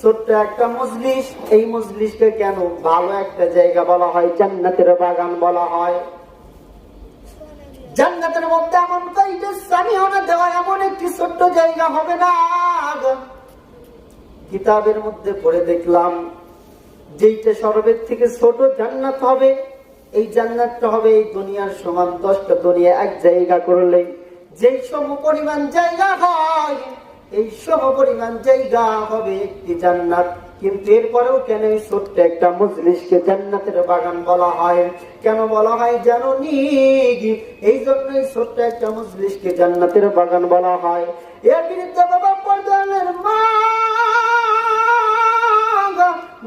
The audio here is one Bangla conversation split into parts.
ছোট্ট একটা মজলিস। এই মজলিসকে কেন ভালো একটা জায়গা বলা হয়? জান্নাতের বাগান বলা হয়। জান্নাতের মধ্যে এমন কয়টা সামিয়ানা দেওয়া এমন একটি ছোট্ট জায়গা হবে না? কিতাবের মধ্যে পড়ে দেখলাম, যেইটা সর্বের থেকে ছোট জান্নাত হবে, এই জান্নাতটা হবে এই দুনিয়ার সমান দশটা দুনিয়া এক জায়গা করলে যেই সম পরিমাণ জায়গা হয় এই সম পরিমাণ জায়গা হবে একটি জান্নাত। কিন্তু এরপরেও কেন এই ছোট্ট একটা মজলিসকে জান্নাতের বাগান বলা হয়? কেন বলা হয় জানো এই জন্য এই ছোট্ট একটা মজলিসকে জান্নাতের বাগান বলা হয়। এর বিরুদ্ধে বাবা পর্দানের মা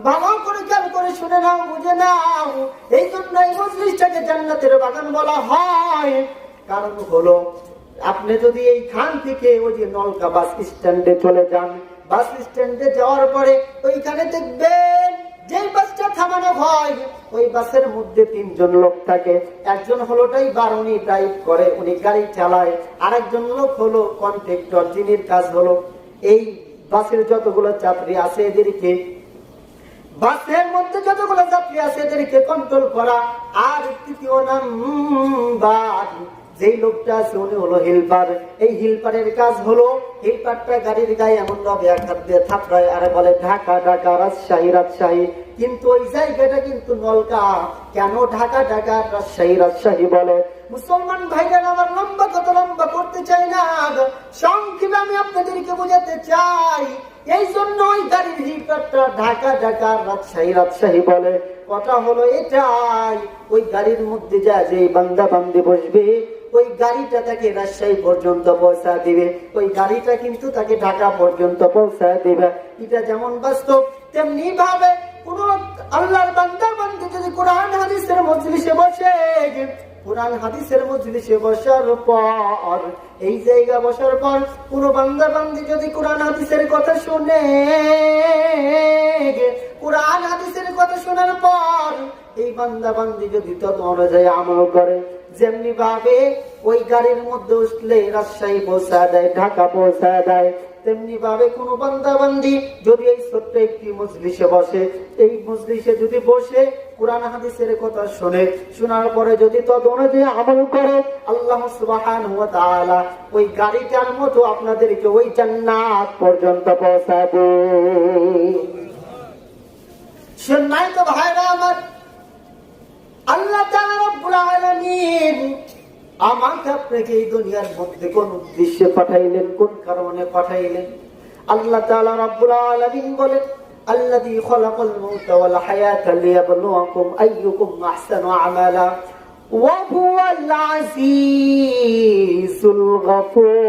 ভালো করে খেয়াল করে শুনে নাও, বুঝে নাও। এই জন্য এই মজলিসটাকে জান্নাতের বাগান বলা হয়। কারণ হলো আপনি যদি এই খান থেকে ওই যে নলকা বাস স্ট্যান্ডে চলে যান, বাস স্ট্যান্ডে যাওয়ার পরে ওইখানে দেখবেন যে বাসটা থামানো হয়, ওই বাসের মধ্যে তিনজন লোক থাকে। একজন হলোটাই বারুনি ড্রাইভ করে, উনি গাড়ি চালায়। আরেকজন লোক হলো কন্ট্রাক্টর যিনির কাজ হলো এই বাসের যতগুলো যাত্রী আছে এদেরকে, বাসের মধ্যে যতগুলো যাত্রী আছে এদেরকে কন্ট্রোল করা। আর তৃতীয় নাম্বার যেই লোকটা আছে, উনি হলো হিলপার। এই হিলপারের কাজ হলো, হিলপারটা গাড়ির গায়ে এমন ভাবে হাত দিয়ে থাপড়ায়, আর বলে, ঢাকা ঢাকা, রাজশাহী রাজশাহী। কিন্তু ওই জায়গাটা কিন্তু নলকা। কেন ঢাকা ঢাকা, রাজশাহী রাজশাহী বলে? মুসলমান ভাইরা আমার লম্বা কত লম্বা করতে চাই না। সংক্ষেপে আমি আপনাদেরকে বোঝাতে চাই, এই জন্য ওই গাড়ির হিলপারটা ঢাকা ঢাকা, রাজশাহী রাজশাহী বলে। কথা হলো এটাই, ওই গাড়ির মধ্যে যা যে বান্দা বান্দি বসবে ওই গাড়িটা তাকে রাজশাহী পর্যন্ত পৌঁছা দিবে। ওই গাড়িটা কিন্তু তাকে ঢাকা পর্যন্ত পৌঁছা দিবে। এটা যেমন বাস্তব, তেমনি ভাবে কোন আল্লাহর বান্দা বান্দি যদি কোরআন হাদিসের মজলিসে বসে, কোরআন হাদিসের মজলিসে বসার পর, এই জায়গা বসার পর কোন বান্দা বান্দি যদি কোরআন হাদিসের কথা শুনে, কোরআন হাদিসের কথা শোনার পর এই বান্দা বান্দি যদি তত অনুযায়ী আমল করে যেমনি ভাবে ওই গাড়ির মধ্যে উঠলে রাজশাহী পৌঁছা দেয়, ঢাকা পৌঁছা দেয়, তেমনি ভাবে কোন বান্দা বান্দি যদি এই ছোট্ট একটি মজলিসে বসে, এই মজলিসে যদি বসে কোরআন হাদিসের কথা শুনে, শোনার পরে যদি তদ আমল করে, আল্লাহ ওই গাড়িটার মতো আপনাদেরকে ওই জান্নাত পর্যন্ত পৌঁছাবে। শুননাই তো ভাইরা আমার। আল্লাহ তাআলা রব্বুল আলামিন আমাকে আপনাকে এই দুনিয়ার মধ্যে কোন উদ্দেশ্যে পাঠাইলেন কোন কারণে পাঠাইলেন আল্লাহ তাআলা রব্বুল আলামিন বলেন الذي خلق الموت والحياة ليبلوكم أيكم أحسن عملا وهو العزيز الغفور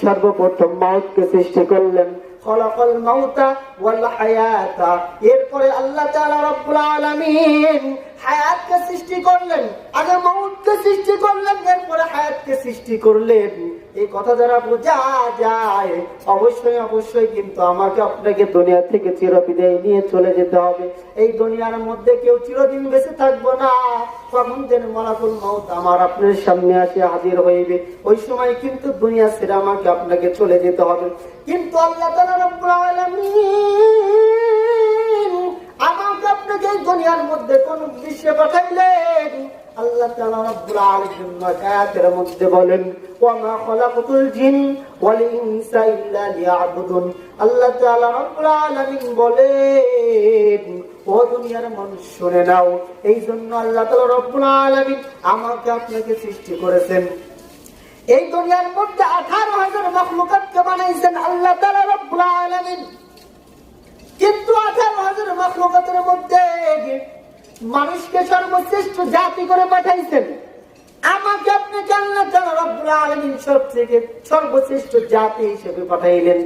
সর্বপ্রথম মাউতকে সৃষ্টি করলেন। খলাকল মাউতা ওয়াল হায়াতা। এরপরে আল্লাহ তাআলা রব্বুল আলামিন হায়াতকে সৃষ্টি করলেন, আগে মাউতকে সৃষ্টি করলেন, এরপরে হায়াতকে সৃষ্টি করলেন। এই কথা যারা বোঝা যায়, অবশ্যই অবশ্যই কিন্তু আমাকে আপনাকে দুনিয়া থেকে চিরবিদায় নিয়ে চলে যেতে হবে। এই দুনিয়ার মধ্যে কেউ চিরদিন বেঁচে থাকব না। কখন যেন মলাকুল মৌত আমার আপনার সামনে আসে, হাজির হইবে। ওই সময় কিন্তু দুনিয়া ছেড়ে আমাকে আপনাকে চলে যেতে হবে। কিন্তু আল্লাহ আলামিন আমাকে আপনাকে এই দুনিয়ার মধ্যে কোন উদ্দেশ্যে পাঠাইলেন। আমাকে আপনাকে সৃষ্টি করেছেন। এই দুনিয়ার মধ্যে আঠারো হাজার মখলুকাতকে বানাইছেন আল্লাহ রব্বুল আলামিন। কিন্তু আঠারো হাজার মখলুকাতের মধ্যে মানুষকে সর্বশ্রেষ্ঠ জাতি করে পাঠাইছেন। আমাকে আপনাকে আল্লাহ তাআলা রব্বুল আলামিন সবথেকে সর্বশ্রেষ্ঠ জাতি হিসেবে পাঠাইলেন।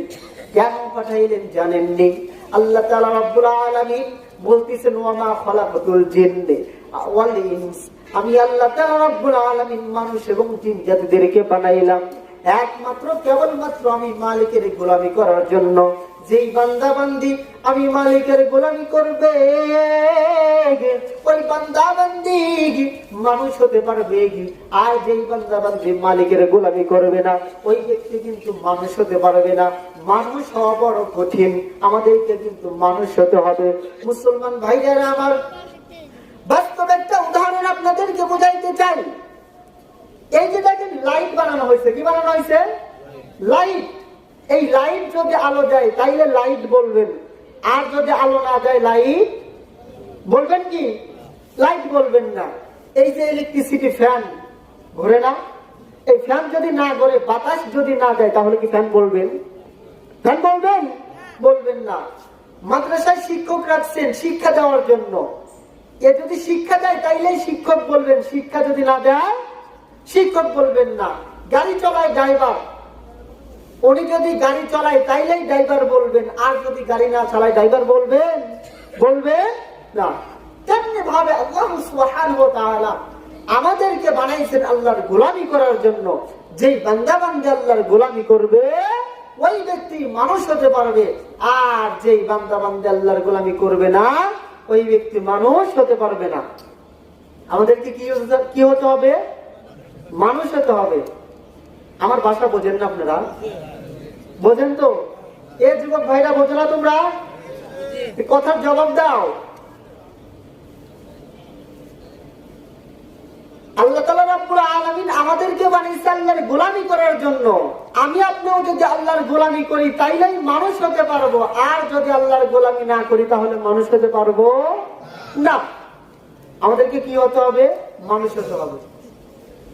কেন পাঠাইলেন জানেননি? আল্লাহ তাআলা রব্বুল আলামিন বলতেছেন, ওয়ামা খলাকাতুল জিন্নে ওয়াল আমি আল্লাহ তাআলা রব্বুল আলামিন মানুষ এবং জিন জাতিদেরকে বানাইলাম একমাত্র, কেবলমাত্র আমি মালিকের গোলামি করার জন্য। যেই বান্দা বান্দি আমি মালিকের গোলামি করবে, ওই বান্দা বান্দি মানুষ হতে পারবে আর যেই বান্দা বান্দি মালিকের গোলামি করবে না, ওই ব্যক্তি কিন্তু মানুষ হতে পারবে না। মানুষ হওয়া বড় কঠিন, আমাদেরকে কিন্তু মানুষ হতে হবে। মুসলমান ভাইরা আমার, বাস্তব একটা উদাহরণ আপনাদেরকে বোঝাইতে চাই। এই যে দেখেন, লাইট বানানো হয়েছে, কি বানানো হয়েছে? লাইট। এই লাইট যদি আলো যায় তাইলে লাইট বলবেন। আর যদি আলো না যায় লাইট? বলবেন কি? লাইট বলবেন না। এই যে ইলেকট্রিসিটি ফ্যান ঘুরে না? এই ফ্যান যদি না ঘুরে, বাতাস যদি না যায় তাহলে কি ফ্যান বলবেন? ফ্যান বলবেন? বলবেন না। মাদ্রাসায় শিক্ষক রাখছেন শিক্ষা দেওয়ার জন্য। এ যদি শিক্ষা দেয়, তাইলেই শিক্ষক বলবেন। শিক্ষা যদি না দেয়, শিক্ষক বলবেন না। গাড়ি চলায় ড্রাইভার উনি যদি গাড়ি চালায়, তাইলেই ড্রাইভার বলবেন। আর যদি গাড়ি না চালায় ড্রাইভার বলবেন? বলবেন না। তেমনি ভাবে আমাদেরকে বানাইছেন আল্লাহর গোলামি করার জন্য। যেই বান্দা বান্দা আল্লাহর গোলামি করবে, ওই ব্যক্তি মানুষ হতে পারবে। আর যেই বান্দা বান্দা আল্লাহর গোলামি করবে না, ওই ব্যক্তি মানুষ হতে পারবে না। আমাদেরকে কি কি হতে হবে? মানুষ হতে হবে। আমার ভাষা বোঝেন না আপনারা। বোঝেন তো? এ যুবক ভাইরা বোঝো না তোমরা কথার জবাব দাও। আল্লাহর গোলামি করার জন্য। আমি আপনিও যদি আল্লাহর গোলামি করি মানুষ হতে পারব। আর যদি আল্লাহর গোলামি না করি, তাহলে মানুষ হতে পারব না। আমাদেরকে কি হতে হবে? মানুষ হতে হবে।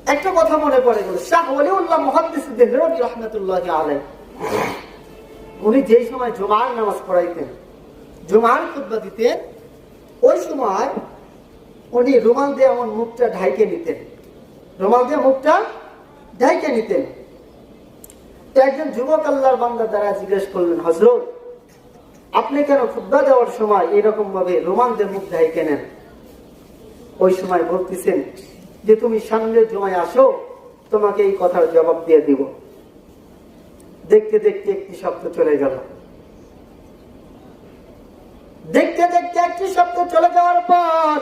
একটা কথা মনে পড়ে গেল। শাহ ওলিউল্লাহ মুহাদ্দিস দেহরবি রহমতুল্লাহ আলাই উনি যেই সময় জুমার নামাজ পড়াইতেন, জুমার খুতবা দিতেন, ওই সময় উনি রুমাল দিয়ে এমন মুখটা ঢাইকে নিতেন। রুমাল দিয়ে মুখটা ঢাইকে নিতেন। একজন যুবক আল্লাহর বান্দা দ্বারা জিজ্ঞেস করলেন, হজরত, আপনি কেন খুদ্া দেওয়ার সময় এরকম ভাবে রুমাল দিয়ে মুখ ঢাইকে নেন? ওই সময় বলতেছেন যে তুমি সামনে জমায় আসো, তোমাকে এই কথার জবাব দিয়ে দিব। দেখতে দেখতে একটি শব্দ চলে গেল। দেখতে দেখতে একটি শব্দ চলে যাওয়ার পর,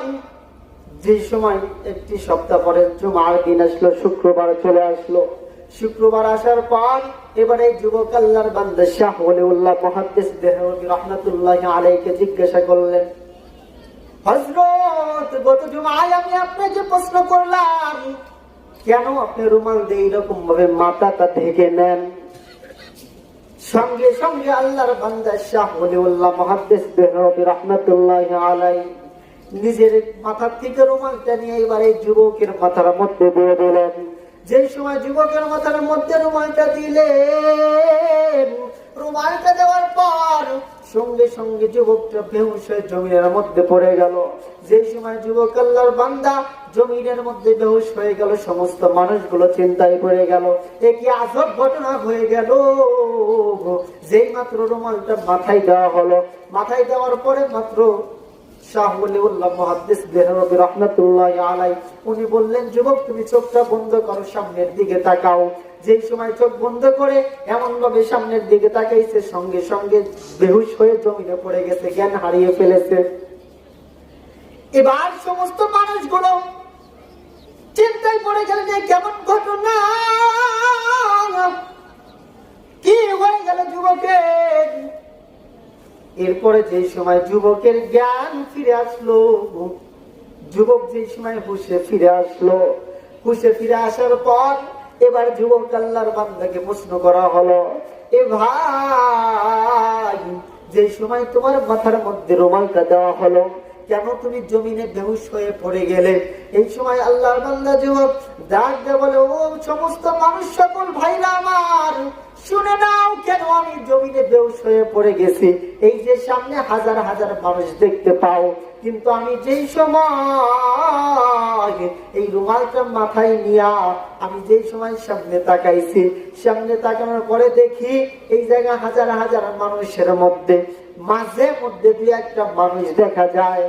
যে সময় একটি সপ্তাহ পরে জুমার দিন আসলো, শুক্রবার চলে আসলো। শুক্রবার আসার পর, এবারে যুবক আল্লাহর শাহ ওলিউল্লাহ মহাদ্দেশ দেহরবি রহমতুল্লাহ আলাইকে জিজ্ঞাসা করলেন হজরত গত জুমায় আমি আপনাকে প্রশ্ন করলাম, কেন আপনি রুমাল দিয়ে এরকম ভাবে মাথাটা ঢেকে নেন? সঙ্গে সঙ্গে আল্লাহর বান্দা শাহ ওলিউল্লাহ মহাদ্দেশ বেহরবি রহমতুল্লাহ আলাই নিজের মাথার থেকে রুমালটা নিয়ে এবারে যুবকের মাথার মধ্যে দিয়ে দিলেন। যে সময় যুবকের মাথার মধ্যে রুমালটা দিলেন, রুমালটা দেওয়ার পর সঙ্গে সঙ্গে যুবকটা বেহুশ হয়ে জমিনের মধ্যে পড়ে গেল। যে সময় যুবক আল্লাহর বান্দা জমিনের মধ্যে বেহুশ হয়ে গেল, সমস্ত মানুষগুলো চিন্তায় পড়ে গেল। এ কি আজব ঘটনা হয়ে গেল। যেই মাত্র রুমালটা মাথায় দেওয়া হলো, মাথায় দেওয়ার পরে মাত্র শাহ উনি বললেন, যুবক, তুমি চোখটা বন্ধ করো, সামনের দিকে তাকাও। যেই সময় চোখ বন্ধ করে এমন ভাবে সামনের দিকে তাকাইছে, সঙ্গে সঙ্গে বেহুশ হয়ে জমিনে পড়ে গেছে, জ্ঞান হারিয়ে ফেলেছে। এবার সমস্ত মানুষগুলো চিন্তায় পড়ে এ কেমন ঘটনা, কি হয়ে গেল যুবকের? এরপরে যে সময় যুবকের জ্ঞান ফিরে আসলো, যুবক যে সময় হুশে ফিরে আসলো, হুশে ফিরে আসার পর এবার যুবক আল্লাহর বান্দাকে প্রশ্ন করা হলো, এ ভাই, যে সময় তোমার মাথার মধ্যে রোমালটা দেওয়া হলো কেন তুমি জমিনে বেহুশ হয়ে পড়ে গেলে? এই সময় আল্লাহর বান্দা যুবক ডাক দে বলে, ও সমস্ত মানুষ সকল ভাইরা আমার, শুনে নাও কেন আমি জমিনে বেউস হয়ে পড়ে গেছি? এই যে সামনে হাজার হাজার মানুষ দেখতে পাও, কিন্তু আমি যেই সময় এই রুমালটা মাথায় নিয়া, আমি যেই সময় সামনে তাকাইছি, সামনে তাকানোর পরে দেখি এই জায়গা হাজার হাজার মানুষের মধ্যে মাঝে মধ্যে দুই একটা মানুষ দেখা যায়,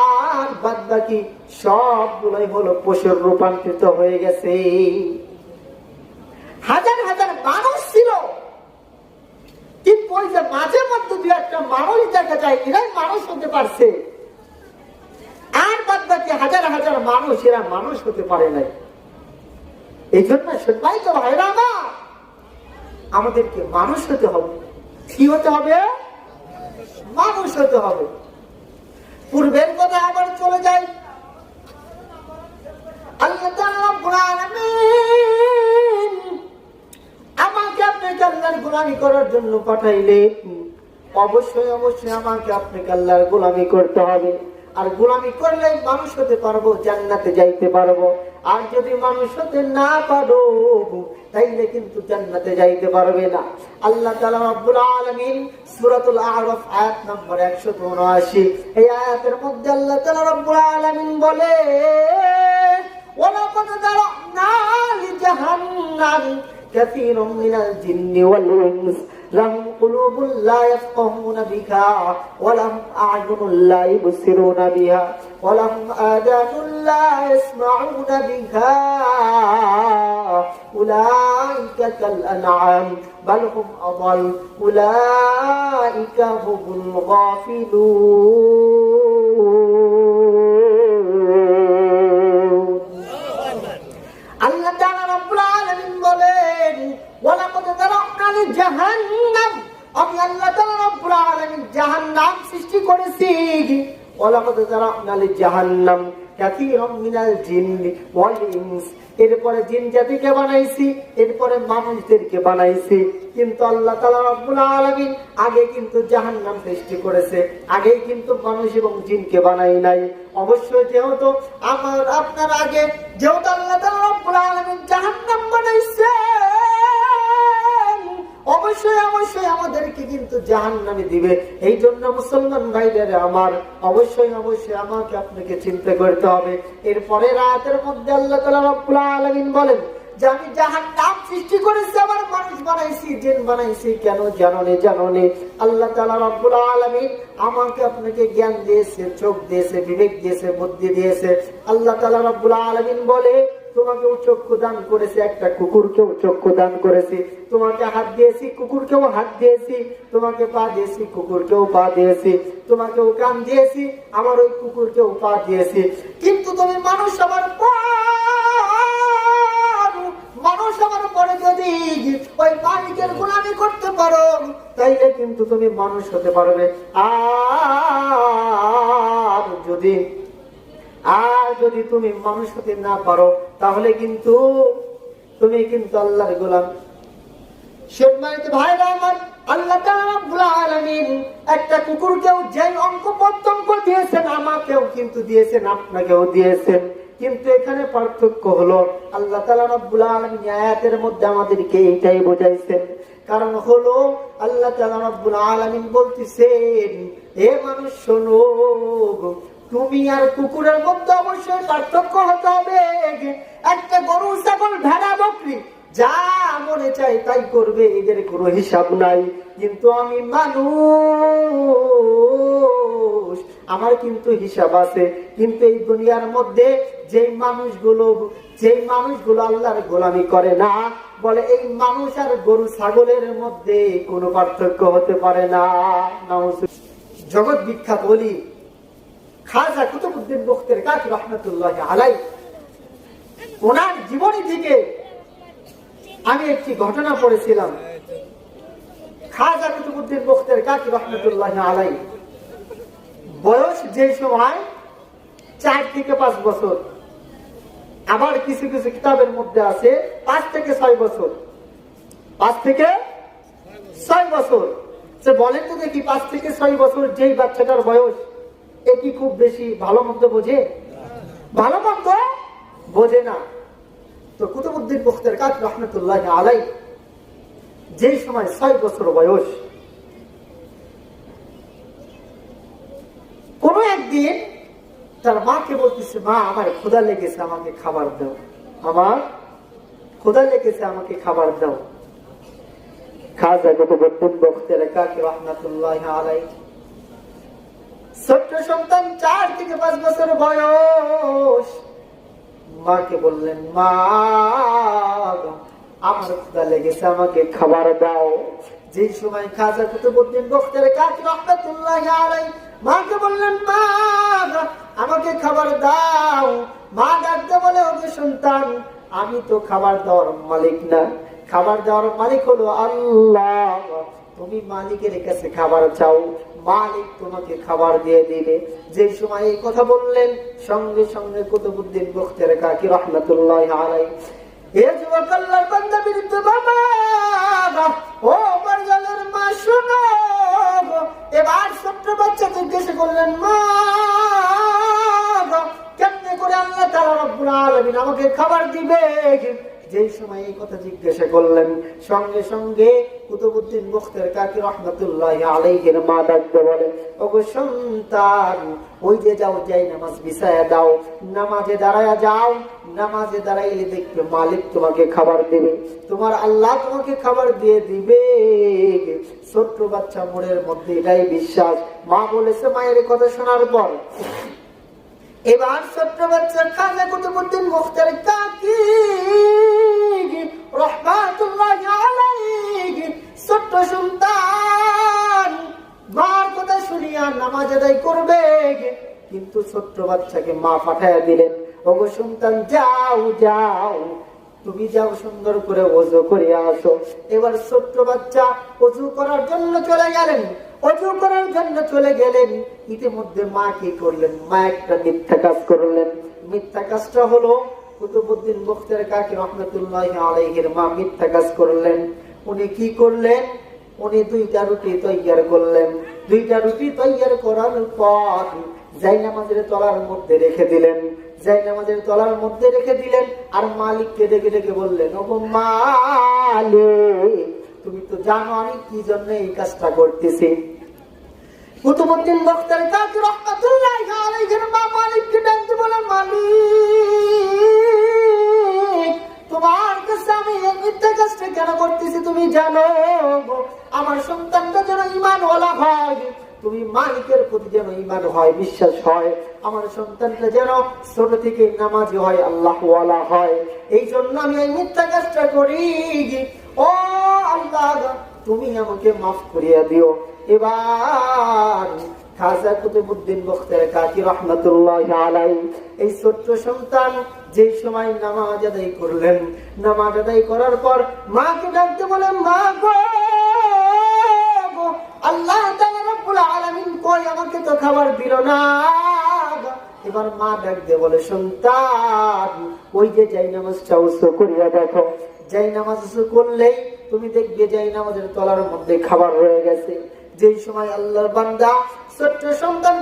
আর বাদ বাকি সবগুলোই হলো পশুর রূপান্তরিত হয়ে গেছে। হাজার হাজার মানুষ ছিল। কিন্তু মাঝে মধ্যে দুই একটা মানুষ দেখা যায়, এরাই মানুষ হতে পারছে। আর বাদ বাকি হাজার হাজার মানুষ, এরা মানুষ হতে পারে নাই। এই জন্য সেটাই তো ভাইরা আমাদেরকে মানুষ হতে হবে। কি হতে হবে? মানুষ হতে হবে। পূর্বের কথা আবার চলে যায় আমাকে আপনাকে আল্লাহর গোলামি করার জন্য পাঠাইলে অবশ্যই অবশ্যই আমাকে আপনাকে আল্লাহর গোলামি করতে হবে। আর গোলামি করলে মানুষ হতে পারব, জান্নাতে যাইতে পারব। আর যদি মানুষ হতে না পারো, তাইলে কিন্তু জান্নাতে যাইতে পারবে না। আল্লাহ তাআলা রব্বুল আলামিন সূরাতুল আরাফ আয়াত নম্বর 179 এই আয়াতের মধ্যে আল্লাহ তালা রব্বুল আলামিন বলে, ওয়ালাকাদ না লিজাহান্নাম মিনাল জিন্নি ওয়াল ইনস لهم قلوب لا يفقهون بها ولهم أعين لا يبصرون بها ولهم آذان لا يسمعون بها أولئك كالأنعام بل هم أضل أولئك هم الغافلون আল্লাহ তাআলা রব্বুল আলামিন বলেন ওয়ালাকাদ যারানা লিজাহান্নাম আমি আল্লাহ তাআলা রব্বুল আলামিন জাহান্নাম সৃষ্টি করেছি। কাসীরাম মিনাল জিন্নি ওয়াল ইনস। এরপরে জিন জাতিকে বানাইছি, এরপরে মানুষদেরকে বানাইছি। কিন্তু আল্লাহ তাআলা রব্বুল আলামিন আগে কিন্তু জাহান্নাম সৃষ্টি করেছে। আগে কিন্তু মানুষ এবং জিনকে বানাই নাই। অবশ্যই যেহেতু আমার, আপনার আগে, যেহেতু আল্লাহ তাআলা রব্বুল আলামিন জাহান্নাম বানাইছে অবশ্যই অবশ্যই আমাদেরকে কিন্তু জাহান্নামে দিবে। এই জন্য মুসলমান ভাইদের আমার, অবশ্যই অবশ্যই আমাকে আপনাকে চিন্তা করতে হবে। এরপরে রাতের মধ্যে আল্লাহ রব্বুল আলামিন বলেন, যে আমি জাহান নাম সৃষ্টি করেছি, আবার মানুষ বানাইছি কেন আল্লাহ আলামিন আমাকে আপনাকে জ্ঞান চোখ বিবেক দিয়েছে, বুদ্ধি দিয়েছে। আল্লাহ তাআলা রব্বুল আলামিন বলে তোমাকেও চক্ষু দান করেছি, একটা কুকুরকেও চক্ষু দান করেছি। তোমাকে হাত দিয়েছি, কুকুরকেও হাত দিয়েছি। তোমাকে পা দিয়েছি, কুকুরকেও পা দিয়েছি। তোমাকেও কান দিয়েছি, আমার ওই কুকুরকেও পা দিয়েছি। কিন্তু তুমি মানুষ আমার মানুষ আমার যদি ওই করতে পারো, তাইলে কিন্তু তুমি মানুষ হতে পারবে। আর যদি আর যদি তুমি মানুষ হতে না পারো, তাহলে কিন্তু তুমি কিন্তু আল্লাহর গোলাম। এখানে পার্থক্য হলো, আল্লাহ আয়াতের মধ্যে আমাদেরকে বোঝাইছেন। কারণ হলো, আল্লাহ আলামিন বলতেছেন, হে মানুষ শোনো তুমি আর কুকুরের মধ্যে অবশ্যই পার্থক্য হতে হবে। একটা গরু, ছাগল, ভেড়া, বকরি, যা মনে চাই তাই করবে, এদের কোনো হিসাব নাই। কিন্তু আমি মানুষ, আমার কিন্তু হিসাব আছে। কিন্তু এই দুনিয়ার মধ্যে যে মানুষগুলো যে মানুষগুলো আল্লাহর গোলামি করে না, বলে এই মানুষ আর গরু, ছাগলের মধ্যে কোনো পার্থক্য হতে পারে না। জগৎ বিখ্যাত বলি খাজা কুতুবুদ্দিন বখতের কাজ রহমতুল্লাহ আলাই ওনার জীবনী থেকে আমি একটি ঘটনা পড়েছিলাম। খাজা কুতুবুদ্দিন বখতের কাজ রহমতুল্লাহ আলাই বয়স যে সময়, চার থেকে পাঁচ বছর। আবার কিছু কিছু কিতাবের মধ্যে আছে, পাঁচ থেকে ছয় বছর। পাঁচ থেকে ছয় বছর। সে বলেন তো দেখি, পাঁচ থেকে ছয় বছর যেই বাচ্চাটার বয়স। এ কি খুব বেশি ভালো মন্দ বোঝে? ভালো মন্দ বোঝে না। তো কুতুবুদ্দিন বখতের কাজ রহমতুল্লাহ আলাই যেই সময় ছয় বছর বয়স, কোন একদিন তার মাকে বলতেছে, মা, আমার খোদা লেগেছে, আমাকে খাবার দাও। আমার খোদা লেগেছে, আমাকে খাবার দাও। খাজা কুতুবুদ্দিন বখতের কাজ রহমতুল্লাহ আলাই ছোট্ট সন্তান চার থেকে পাঁচ বছর বয়স। মাকে বললেন, মা, আমার ক্ষুধা লেগেছে, আমাকে খাবার দাও। যে সময় খাজা কুতুবুদ্দিন বখতের কাকি রহমতুল্লাহ আলাই মাকে বললেন, মা, আমাকে খাবার দাও। মা ডাকতে বলে ওকে সন্তান, আমি তো খাবার দেওয়ার মালিক না। খাবার দেওয়ার মালিক হলো আল্লাহ। তুমি মালিকের কাছে খাবার চাও। মালিক তোমাকে খাবার দিয়ে দিবে। যে সময় এই কথা বললেন, সঙ্গে সঙ্গে কুতুবুদ্দিন বখতের কাকি রহমতুল্লাহ আলাই ও পরিজনের মা এবার ছোট্ট বাচ্চা জিজ্ঞেস করলেন, মা কেমনে করে আল্লাহ আলামিন আমাকে খাবার দিবে যেই সময় এই কথা জিজ্ঞাসা করলেন, সঙ্গে সঙ্গে কুতুবুদ্দিন কাকি রহমতুল্লাহ আলাইহির মা ডাকতে ওগো সন্তান, ওই যে যাও, যাই নামাজ বিছায়া দাও, নামাজে দাঁড়ায়া যাও, নামাজে দাঁড়াইলে দেখবে মালিক তোমাকে খাবার দেবে, তোমার আল্লাহ তোমাকে খাবার দিয়ে দিবে। ছোট্ট বাচ্চা মোড়ের মধ্যে এটাই বিশ্বাস। মা বলেছে, মায়ের কথা শোনার পর এবার ছোট্ট বাচ্চা খাজা কুতুবুদ্দিন মুখতার কাকি রহমাতুল্লাহ আলাইহি ছোট্ট সন্তান, মার কথা শুনিয়া নামাজ আদায় করবে কিন্তু ছোট্ট বাচ্চাকে মা পাঠাইয়া দিলেন, ওগো সন্তান, যাও যাও, তুমি যাও সুন্দর করে ওজু করে আসো। এবার ছোট্ট বাচ্চা ওজু করার জন্য চলে গেলেন অজু করার জন্য চলে গেলেন। ইতিমধ্যে মা কি করলেন? মা একটা মিথ্যা কাজ করলেন। মিথ্যা কাজটা হলো কুতুবুদ্দিন বখতের কাকি রহমতুল্লাহ আলাইহির মা মিথ্যা কাজ করলেন। উনি কি করলেন? উনি দুইটা রুটি তৈয়ার করলেন। দুইটা রুটি তৈয়ার করার পর যাই নামাজের তলার মধ্যে রেখে দিলেন। যাই নামাজের তলার মধ্যে রেখে দিলেন আর মালিককে ডেকে ডেকে বললেন ও মালিক, তুমি তো জানো আমি কি জন্য এই কাজটা করতেছি। মা মালিককে বলে মালিক তোমার কাছে আমি মিথ্যা কাজটা কেন করতেছি তুমি জানো আমার সন্তানটা যেন ইমানওয়ালা হয়, তুমি মালিকের প্রতি যেন ইমান হয়, বিশ্বাস হয়। আমার সন্তানটা যেন ছোট থেকে নামাজি হয়, আল্লাহওয়ালা হয়। এই জন্য আমি এই মিথ্যা কাজটা করি ও আল্লাহ তুমি আমাকে মাফ করিয়া দিও। এবার খাজা কুতুবুদ্দিন কাকি রহমতুল্লাহ আলাই এই ছোট্ট সন্তান যে সময় নামাজ আদায় করলেন, নামাজ আদায় করার পর মাকে ডাকতে মা গো আল্লাহ আমাকে তো খাবার দিল না এবার মা ডাক দিয়ে বলে, সন্তান, ওই যে যাই নামাজটা উৎসব করিয়া দেখো। যাই নামাজ করলেই তুমি দেখবে যাই নামাজের তলার মধ্যে খাবার রয়ে গেছে। যেই সময় আল্লাহর বান্দা ছোট্ট সন্তান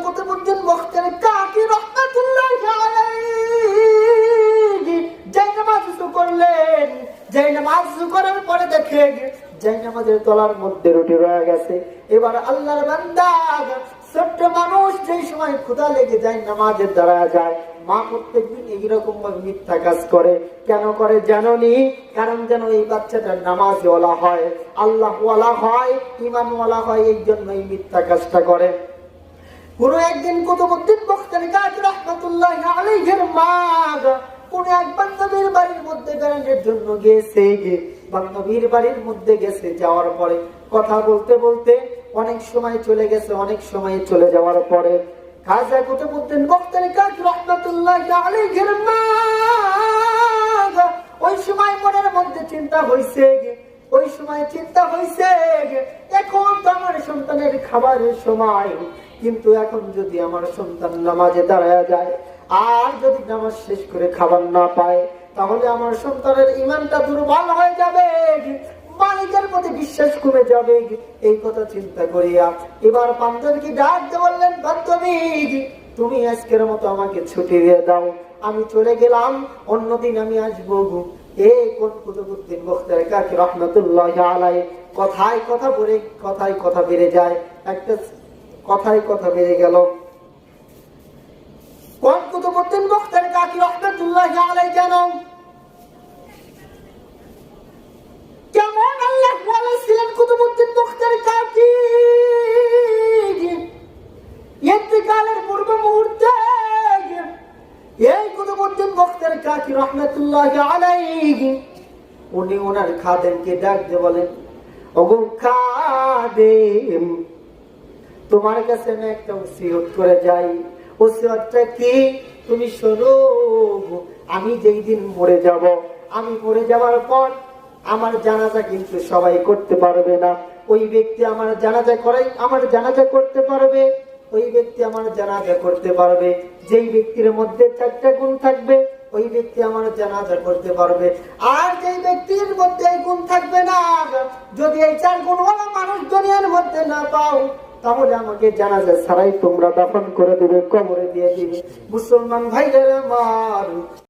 কাকি রহমাতুল্লাহ নামাজ করলেন নামাজ করার পরে নামাজের তলার মধ্যে রুটি রয়ে গেছে। এবার আল্লাহর বান্দা ছোট্ট মানুষ যেই সময় ক্ষুধা লেগে যায়, নামাজের যায়, মা প্রত্যেকদিন এইরকম ভাবে মিথ্যা কাজ করে। কেন করে জাননি? কারণ যেন এই বাচ্চাটা নামাজ ওলা হয় আল্লাহ ওয়ালা হয় ইমান ওয়ালা হয়, এই জন্য এই মিথ্যা কাজটা করে। কোন একদিন কুতুবুদ্দিন বখতারি কাজ রহমাতুল্লাহ আলাইহির মা বাড়ির মধ্যে বেড়ানোর জন্য গিয়েছে বান্ধবীর বাড়ির মধ্যে গেছে, যাওয়ার পরে কথা বলতে বলতে অনেক সময় চলে গেছে, অনেক সময় চলে যাওয়ার পরে খাজা কুতুবুদ্দিন বখতারি কাজ রহমাতুল্লাহ আলাইহির মা ওই সময় মনের মধ্যে চিন্তা হয়েছে ওই সময় চিন্তা হয়েছে এখন তো আমার সন্তানের খাবারের সময়। কিন্তু এখন যদি আমার সন্তান নামাজে দাঁড়ায় যায়, আর যদি নামাজ শেষ করে খাবার না পায়, তাহলে আমার সন্তানের ইমানটা দুর্বল হয়ে যাবে। মালিকের প্রতি বিশ্বাস কমে যাবে। এই কথা চিন্তা করিয়া এবার বান্ধবীকে ডাক দিয়ে বললেন, বান্ধবী, তুমি আজকের মতো আমাকে ছুটি দিয়ে দাও। আমি চলে গেলাম, অন্যদিন আমি আসব কথায় কথা বলে কথায় কথা বেড়ে যায়। একটা কথাই কথা বেড়ে গেল। কোন কুতুবুদ্দিন বক্তার কাকি রহমতুল্লাহ আলাই কেন? কেমন আল্লাহ ছিলেন কুতুবুদ্দিন বক্তার কাকি? ইন্তিকালের পূর্ব মুহূর্তে এই কুতুবুদ্দিন বক্তার কাকি রহমতুল্লাহ আলাই উনি ওনার খাদেমকে ডাকতে বলেন, ওগো খাদেম তোমার কাছে আমি একটা ওসিয়ত করে যাই। ওসিয়তটা কি? তুমি শোনো আমি যেই দিন মরে যাব, আমি মরে যাওয়ার পর আমার জানাজা কিন্তু সবাই করতে পারবে না। ওই ব্যক্তি আমার জানাজা করাই, আমার জানাজা করতে পারবে, ওই ব্যক্তি আমার জানাজা করতে পারবে। যেই ব্যক্তির মধ্যে চারটা গুণ থাকবে, ওই ব্যক্তি আমার জানাজা করতে পারবে। আর যেই ব্যক্তির মধ্যে গুণ থাকবে না, যদি এই চার গুণওয়ালা মানুষ দুনিয়ার মধ্যে না পাও তাহলে আমাকে জানা যায় সারাই তোমরা দাফন করে দেবে কবরে দিয়ে দিবে। মুসলমান ভাইদের আমার